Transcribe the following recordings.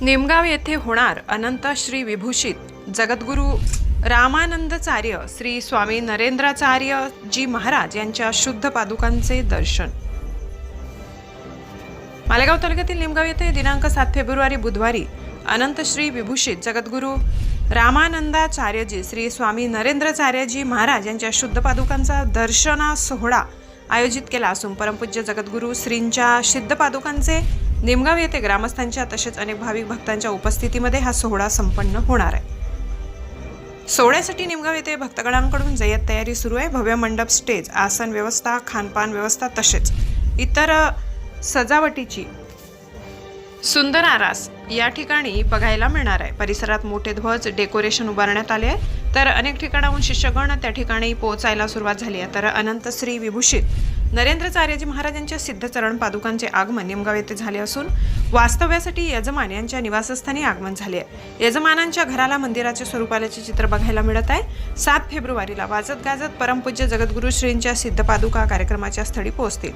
निमगाव येथे होणार अनंत श्री विभूषित. जगद्गुरू रामानंदचार्य श्री स्वामी नरेंद्राचार्य जी महाराज यांच्या शुद्ध पादुकांचे दर्शन. मालेगाव तालुक्यातील निमगाव येथे दिनांक सात फेब्रुवारी बुधवारी अनंत श्री विभूषित जगद्गुरू रामानंदाचार्यजी श्री स्वामी नरेंद्रचार्यजी महाराज यांच्या शुद्ध पादुकांचा दर्शना सोहळा आयोजित केला असून परमपूज्य जगद्गुरू श्रींच्या सिद्ध पादुकांचे निमगाव येथे ग्रामस्थांच्या तसेच अनेक भाविक भक्तांच्या उपस्थितीमध्ये हा सोहळा संपन्न होणार आहे. सोहळ्यासाठी निमगाव येथे भक्तगणांकडून जय्यत तयारी सुरू आहे. भव्य मंडप स्टेज आसन व्यवस्था खानपान व्यवस्था तसेच इतर सजावटीची सुंदर आरास या ठिकाणी बघायला मिळणार आहे. परिसरात मोठे ध्वज डेकोरेशन उभारण्यात आले आहे. तर अनेक ठिकाणाहून शिष्यगण त्या ठिकाणी पोहोचायला सुरुवात झाली आहे. तर अनंत श्री विभूषित नरेंद्रचार्यजी महाराजांच्या सिद्धचरण पादुकांचे आगमन निमगाव येथे झाले असून वास्तव्यासाठी यजमान यांच्या निवासस्थानी आगमन झाले आहे. यजमानांच्या घराला मंदिराचे स्वरूप आल्याचे चित्र बघायला मिळत आहे. सात फेब्रुवारीला वाजत गाजत परमपूज्य जगद्गुरू श्रींच्या सिद्ध पादुका कार्यक्रमाच्या स्थळी पोहोचतील.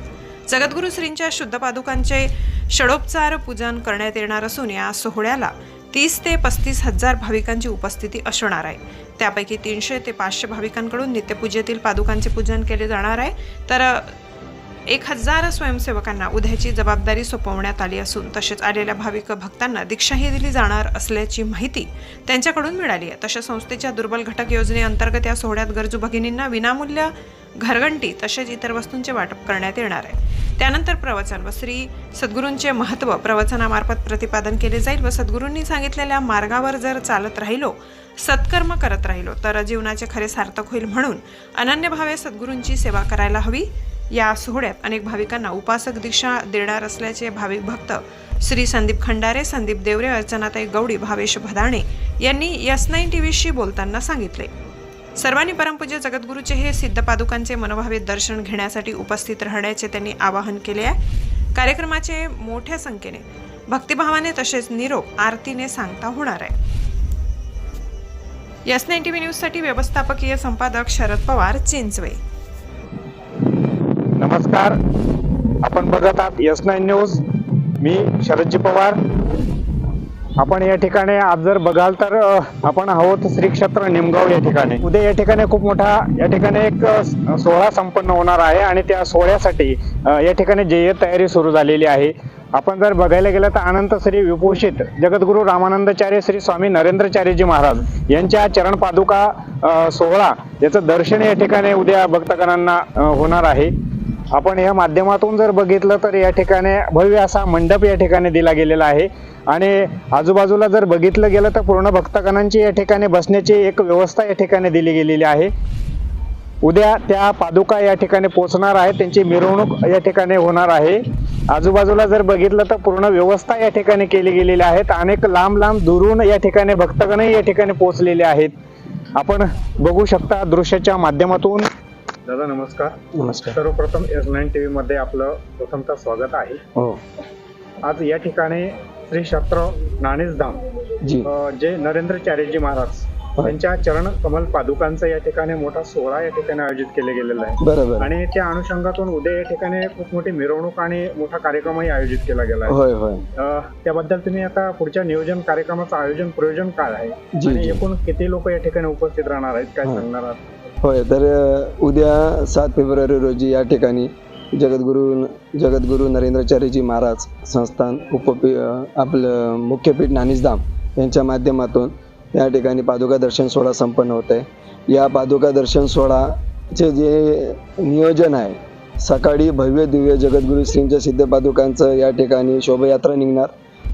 जगद्गुरू श्रींच्या शुद्ध पादुकांचे षडोपचार पूजन करण्यात येणार असून या सोहळ्याला तीस ते पस्तीस हजार भाविकांची उपस्थिती असणार आहे. त्यापैकी तीनशे ते पाचशे भाविकांकडून नित्यपूजेतील पादुकांचे पूजन केले जाणार आहे. तर एक हजार स्वयंसेवकांना उद्याची जबाबदारी सोपवण्यात आली असून तसेच आलेल्या भाविक भक्तांना दीक्षाही दिली जाणार असल्याची माहिती त्यांच्याकडून मिळाली आहे. तसेच संस्थेच्या दुर्बल घटक योजनेअंतर्गत या सोहळ्यात गरजू भगिनींना विनामूल्य घरघंटी तसेच इतर वस्तूंचे वाटप करण्यात येणार आहे. त्यानंतर प्रवचन व श्री सद्गुरूंचे महत्त्व प्रवचनामार्फत प्रतिपादन केले जाईल व सद्गुरूंनी सांगितलेल्या मार्गावर जर चालत राहिलो सत्कर्म करत राहिलो तर जीवनाचे खरे सार्थक होईल म्हणून अनन्य भावे सद्गुरूंची सेवा करायला हवी. या सोहळ्यात अनेक भाविकांना उपासक दीक्षा देणार असल्याचे भाविक भक्त श्री संदीप खंडारे संदीप देवरे अर्चनाताई गवडी भावेश भदाणे यांनी एस नाईन टी व्हीशी बोलताना सांगितले. सर्वांनी परमपूज्य जगद्गुरूचे हे सिद्ध पादुकांचे मनोभावे दर्शन घेण्यासाठी उपस्थित राहण्याचे त्यांनी आवाहन केले आहे. कार्यक्रमाचे मोठ्या संख्येने भक्तिभावाने तसेच निरोप आरतीने सांगता होणार आहे. एस नाईन टी व्ही न्यूजसाठी व्यवस्थापकीय संपादक शरद पवार चिंचवे. नमस्कार. आपण बघत आहात एस नाईन न्यूज मी शरदजी पवार. आपण या ठिकाणी आज जर बघाल तर आपण आहोत श्री क्षेत्र निमगाव या ठिकाणी. उद्या या ठिकाणी खूप मोठा या ठिकाणी एक सोहळा संपन्न होणार आहे आणि त्या सोहळ्यासाठी या ठिकाणी जय तयारी सुरू झालेली आहे. आपण जर बघायला गेलं तर अनंत श्री विभूषित जगद्गुरू रामानंदाचार्य श्री स्वामी नरेंद्रचार्यजी महाराज यांच्या चरण पादुका सोहळा याचं दर्शन या ठिकाणी उद्या भक्तगणांना होणार आहे. आपण या माध्यमातून जर बघितलं तर या ठिकाणी भव्य असा मंडप या ठिकाणी दिला गेलेला आहे. आणि आजूबाजूला जर बघितलं गेलं तर पूर्ण भक्तगणांची या ठिकाणी बसण्याची एक व्यवस्था या ठिकाणी दिली गेलेली आहे. उद्या त्या पादुका या ठिकाणी पोचणार आहे त्यांची मिरवणूक या ठिकाणी होणार आहे. आजूबाजूला जर बघितलं तर पूर्ण व्यवस्था या ठिकाणी केली गेलेली आहेत. अनेक लांब लांब दुरून या ठिकाणी भक्तगणही या ठिकाणी पोहोचलेले आहेत. आपण बघू शकता दृश्याच्या माध्यमातून दादा नमस्कार. नमस्कार. सर्वप्रथम एस नाईन टी व्ही मध्ये आपलं प्रथमतः स्वागत आहे. हो. आज या ठिकाणी श्री क्षेत्र नाणेसधाम जी. अ, जे नरेंद्रचार्यजी महाराज होय. यांच्या चरण कमल पादुकांचा या ठिकाणी मोठा सोहळा या ठिकाणी आयोजित केले गेलेला आहे. बरोबर. आणि त्या अनुषंगातून उद्या या ठिकाणी खूप मोठी मिरवणूक आणि मोठा कार्यक्रमही आयोजित केला गेला आहे. होय होय. अ, त्याबद्दल तुम्ही आता पुढच्या नियोजन कार्यक्रमाचं आयोजन प्रयोजन काय आहे? जी, आणि जी. एकूण किती लोक या ठिकाणी उपस्थित राहणार आहेत काय. सांगणार आहात? होय तर उद्या सात फेब्रुवारी रोजी या ठिकाणी जगद्गुरू जगद्गुरू नरेंद्रचार्यजी महाराज संस्थान उपपी आपलं मुख्यपीठ नानिजधाम यांच्या माध्यमातून या ठिकाणी पादुका दर्शन सोहळा संपन्न होत आहे. या पादुका दर्शन सोहळाचे जे नियोजन आहे सकाळी भव्य दिव्य जगद्गुरू श्रींच्या सिद्ध पादुकांचं या ठिकाणी शोभायात्रा निघणार.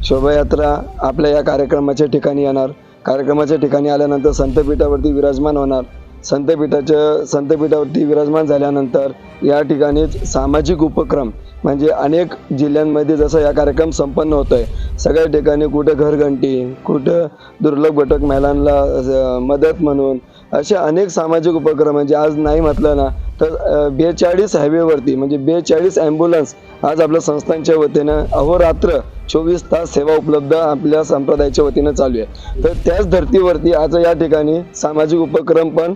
शोभायात्रा आपल्या या कार्यक्रमाच्या ठिकाणी येणार. कार्यक्रमाच्या ठिकाणी आल्यानंतर संतपीठावरती विराजमान होणार. संतपीठाच्या संतपीठावरती विराजमान झाल्यानंतर या ठिकाणीच सामाजिक उपक्रम म्हणजे अनेक जिल्ह्यांमध्ये जसं या कार्यक्रम संपन्न होतो आहे सगळ्या ठिकाणी कुठं घरघंटी कुठं दुर्लभ घटक महिलांना मदत म्हणून असे अनेक सामाजिक उपक्रम म्हणजे आज नाही म्हटलं ना तर बेचाळीस हायवेवरती म्हणजे बेचाळीस ॲम्ब्युलन्स आज आपल्या संस्थांच्या वतीनं अहोरात्र चोवीस तास सेवा उपलब्ध आपल्या संप्रदायाच्या वतीनं चालू आहे. तर त्याच धर्तीवरती आज या ठिकाणी सामाजिक उपक्रम पण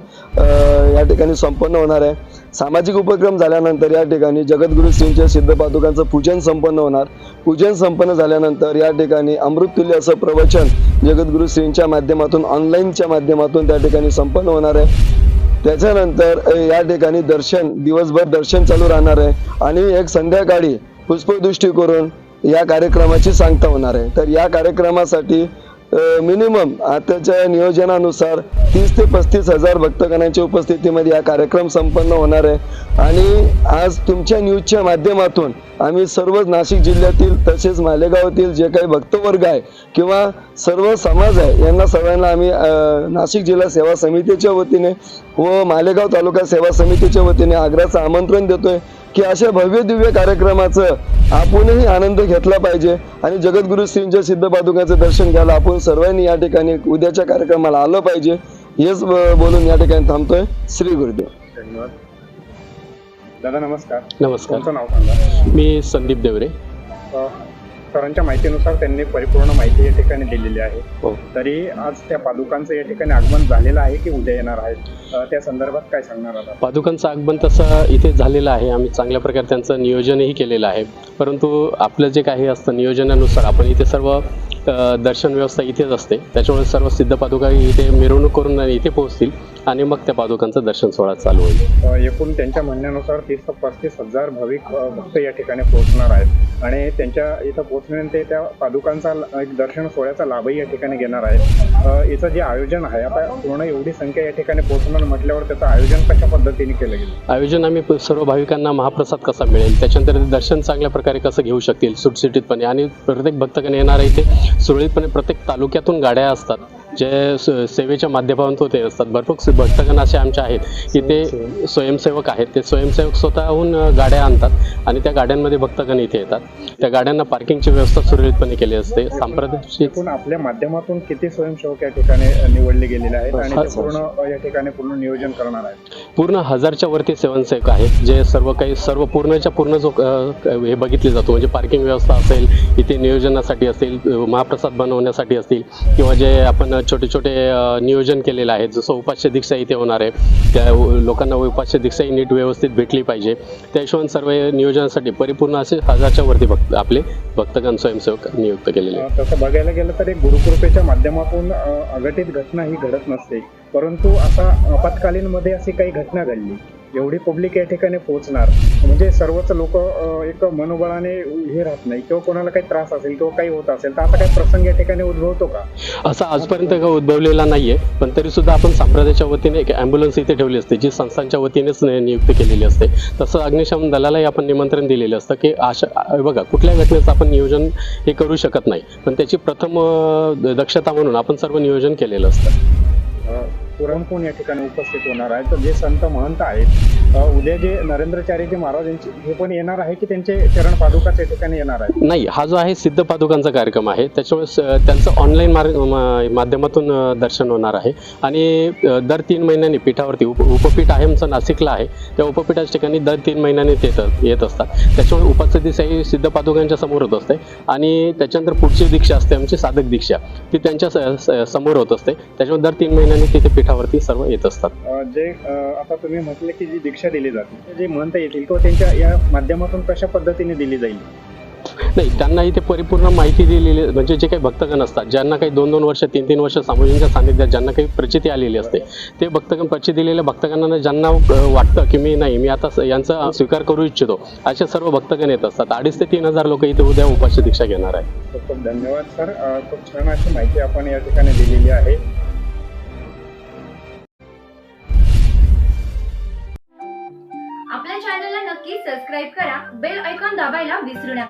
या ठिकाणी संपन्न होणार आहे. सामाजिक उपक्रम झाल्यानंतर या ठिकाणी जगद्गुरु श्रींच्या सिद्ध पादुकांचं पूजन संपन्न होणार. पूजन संपन्न झाल्यानंतर या ठिकाणी अमृततुल्य असं प्रवचन जगद्गुरु श्रींच्या माध्यमातून ऑनलाईनच्या माध्यमातून त्या ठिकाणी संपन्न होणार आहे. त्याच्यानंतर या ठिकाणी दर्शन दिवसभर दर्शन चालू राहणार आहे. आणि एक संध्याकाळी पुष्पदृष्टी करून या कार्यक्रमाची सांगता होणार आहे. तर या कार्यक्रमासाठी मिनिमम आताच्या नियोजनानुसार तीस ते पस्तीस हजार भक्तगणांच्या उपस्थितीमध्ये हा कार्यक्रम संपन्न होणार आहे. आणि आज तुमच्या न्यूजच्या माध्यमातून आम्ही सर्वच नाशिक जिल्ह्यातील तसेच मालेगावातील जे काही भक्तवर्ग आहे किंवा सर्व समाज आहे यांना सर्वांना आम्ही नाशिक जिल्हा सेवा समितीच्या वतीने व मालेगाव तालुका सेवा समितीच्या वतीने आग्रहाचं आमंत्रण देतोय की अशा भव्य दिव्य कार्यक्रमाचं आपणही आनंद घेतला पाहिजे आणि जगद्गुरु श्रींच्या सिद्धपादुकाचं दर्शन घ्यायला आपण सर्वांनी या ठिकाणी उद्याच्या कार्यक्रमाला आलं पाहिजे. हेच बोलून या ठिकाणी थांबतोय. श्री गुरुदेव. धन्यवाद. दादा नमस्कार. नमस्कार. तुमचं नाव सांगा. मी संदीप देवरे. सरांच्या माहितीनुसार त्यांनी परिपूर्ण माहिती या ठिकाणी दिलेली आहे. हो. तरी आज त्या पादुकांचं या ठिकाणी आगमन झालेलं आहे की उद्या येणार आहेत? त्या संदर्भात काय सांगणार आता पादुकांचं आगमन तसं इथे झालेलं आहे. आम्ही चांगल्या प्रकारे त्यांचं नियोजनही केलेलं आहे. परंतु आपलं जे काही असतं नियोजनानुसार आपण इथे सर्व दर्शन व्यवस्था इथेच असते. त्याच्यामुळे सर्व सिद्ध पादुका इथे मिरवणूक करून इथे पोहोचतील आणि मग त्या पादुकांचं दर्शन सोहळा चालू होईल. एकूण त्यांच्या म्हणण्यानुसार तीस ते पस्तीस हजार भाविक भक्त या ठिकाणी पोहोचणार आहेत. आणि त्यांच्या इथं पोहोचल्यानंतर त्या पादुकांचा एक दर्शन सोहळ्याचा लाभही या ठिकाणी घेणार आहेत. याचं जे आयोजन आहे आता पूर्ण एवढी संख्या या ठिकाणी पोहोचणार म्हटल्यावर त्याचं आयोजन कशा पद्धतीने केलं गेलं? आयोजन आम्ही सर्व भाविकांना महाप्रसाद कसा मिळेल? त्याच्यानंतर ते दर्शन चांगल्या प्रकारे कसं घेऊ शकतील? सुटसुटीतपणे आणि प्रत्येक भक्तगण येणार इथे. सुरळीतपणे प्रत्येक तालुक्यातून गाड्या असतात. जे सेवेच्या माध्यमातून ते असतात. भरपूर भक्तगण असे आमचे आहेत. की ते स्वयंसेवक आहेत. ते स्वयंसेवक स्वतःहून गाड्या आणतात आणि त्या गाड्यांमध्ये भक्तगण इथे येतात. त्या गाड्यांना पार्किंगची व्यवस्था सुरळीतपणे केली असते. सांप्रदायिक आपल्या माध्यमातून किती स्वयंसेवक या ठिकाणी निवडले गेलेले आहेत आणि पूर्ण या ठिकाणी पूर्ण नियोजन करणार आहेत? पूर्ण हजारच्या वरती स्वयंसेवक आहेत. जे सर्व काही सर्व पूर्णच्या पूर्ण जो हे बघितले जातो. म्हणजे पार्किंग व्यवस्था असेल इथे नियोजनासाठी असेल महाप्रसाद बनवण्यासाठी असतील किंवा जे आपण छोटे छोटे नियोजन केलेलं आहे. जसं उपास्य दीक्षा इथे होणार आहे त्या लोकांना उपास्य दीक्षाही नीट व्यवस्थित भेटली पाहिजे. त्या हिशोबाने सर्व नियोजनासाठी परिपूर्ण असे हजारच्या वरती भक्त आपले भक्तगण स्वयंसेवक नियुक्त केलेले आहेत. तसं बघायला गेलं तर एक गुरुकृपेच्या माध्यमातून अघटित घटना ही घडत नसते. परंतु आता आपत्कालीन मध्ये अशी काही घटना घडली. एवढी पब्लिक या ठिकाणी पोहोचणार? म्हणजे सर्वच लोक एक मनोबळाने हे राहत नाही किंवा कोणाला काही त्रास असेल किंवा काही होत असेल तर असा काही प्रसंग या ठिकाणी उद्भवतो का? असा आजपर्यंत काही उद्भवलेला नाहीये पण तरी सुद्धा आपण संप्रदायाच्या वतीने एक ॲम्ब्युलन्स इथे ठेवली असते जी संस्थांच्या वतीनेच नियुक्त केलेली असते. तसं अग्निशमन दलालाही आपण निमंत्रण दिलेलं असतं की अशा बघा कुठल्या घटनेचं आपण नियोजन हे करू शकत नाही पण त्याची प्रथम दक्षता म्हणून आपण सर्व नियोजन केलेलं असतं. कोण कोण या ठिकाणी उपस्थित होणार आहे तर जे संत महंत आहेत उद्या जे नरेंद्रचार्यजी महाराज यांचे हे पण येणार आहे की त्यांचे चरण पादुकाच या ठिकाणी येणार आहे? नाही हा जो आहे सिद्ध पादुकांचा कार्यक्रम आहे. त्याच्यामुळे स- त्यांचं ऑनलाईन मार्ग मा- माध्यमातून दर्शन होणार आहे. आणि दर तीन महिन्यांनी पीठावरती उप उपपीठ आहे आमचं नाशिकला आहे. त्या उपपीठाच्या ठिकाणी दर तीन महिन्यांनी ते येत येत असतात. त्याच्यामुळे उपास्य सिद्ध पादुकांच्या समोर होत असते. आणि त्याच्यानंतर पुढची दीक्षा असते आमची साधक दीक्षा. ती त्यांच्या स- स- समोर होत असते. त्याच्यामुळे दर तीन महिन्यांनी तिथे पीठावरती सर्व येत असतात. जे आता तुम्ही म्हटले की जी दीक्षा दिली जाते ते जे म्हणता येतील किंवा त्यांच्या या माध्यमातून कशा पद्धतीने दिली जाईल? नाही त्यांना इथे परिपूर्ण माहिती दिलेली म्हणजे जे काही भक्तगण असतात ज्यांना काही दोन दोन वर्ष तीन तीन वर्ष सामूहिंच्या सान्निध्यात ज्यांना काही प्रचिती आलेली असते ते भक्तगण प्रचिती दिलेल्या भक्तगणांना ज्यांना वाटतं की मी नाही मी आता यांचा स्वीकार करू इच्छितो असे सर्व भक्तगण येत असतात. अडीच ते तीन हजार लोक इथे उद्या उपास्य दीक्षा घेणार आहे खूप खूप धन्यवाद सर. खूप छान अशी माहिती आपण या ठिकाणी दिलेली आहे.